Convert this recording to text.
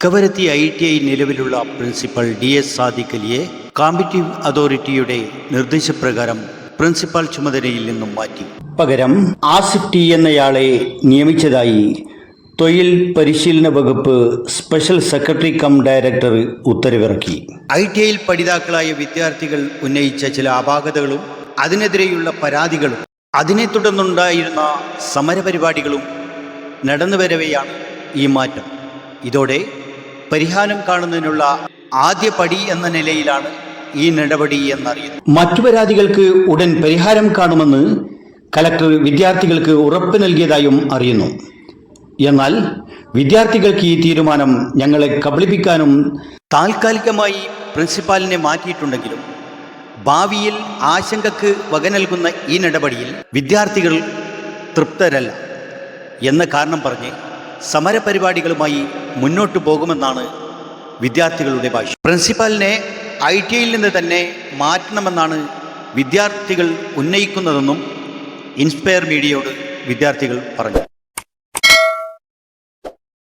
Kavaratti I T I നിലവിലുള്ള principal D S സാദിഖലിയെ കോമ്പറ്റീവ് അതോറിറ്റിയുടെ നിർദ്ദേശപ്രകാരം പ്രിൻസിപ്പൽ ചുമതലയിൽ നിന്നും മാറ്റി. പകരം ആസിഫ് ടി എന്നയാളെ നിയമിച്ചതായി തൊഴിൽ പരിശീലന വകുപ്പ് സ്പെഷ്യൽ സെക്രട്ടറി കം ഡയറക്ടർ ഉത്തരവിറക്കി. ഐ ടി ഐയിൽ പഠിതാക്കളായ വിദ്യാർത്ഥികൾ ഉന്നയിച്ച ചില അപാകതകളും അതിനെതിരെയുള്ള പരാതികളും അതിനെ തുടർന്നുണ്ടായിരുന്ന സമരപരിപാടികളും നടന്നുവരവെയാണ് ഈ മാറ്റം. ഇതോടെ പരിഹാരം കാണുന്നതിനുള്ള ആദ്യ പടി എന്ന നിലയിലാണ് ഈ നടപടി എന്നറിയുന്നു മറ്റു പരാതികൾക്ക് ഉടൻ പരിഹാരം കാണുമെന്ന് കലക്ടർ വിദ്യാർത്ഥികൾക്ക് ഉറപ്പ് നൽകിയതായും അറിയുന്നു. എന്നാൽ വിദ്യാർത്ഥികൾക്ക് ഈ തീരുമാനം ഞങ്ങളെ കബളിപ്പിക്കാനും താൽക്കാലികമായി പ്രിൻസിപ്പാലിനെ മാറ്റിയിട്ടുണ്ടെങ്കിലും ഭാവിയിൽ ആശങ്കക്ക് വക നൽകുന്ന ഈ നടപടിയിൽ വിദ്യാർത്ഥികൾ തൃപ്തരല്ല എന്ന കാരണം പറഞ്ഞ് സമരപരിപാടികളുമായി മുന്നോട്ടു പോകുമെന്നാണ് വിദ്യാർത്ഥികളുടെ ഭാഷ പ്രിൻസിപ്പാലിനെ ഐ ടി ഐയിൽ നിന്ന് തന്നെ മാറ്റണമെന്നാണ് വിദ്യാർത്ഥികൾ ഉന്നയിക്കുന്നതെന്നും ഇൻസ്പയർ മീഡിയയോട് വിദ്യാർത്ഥികൾ പറഞ്ഞു.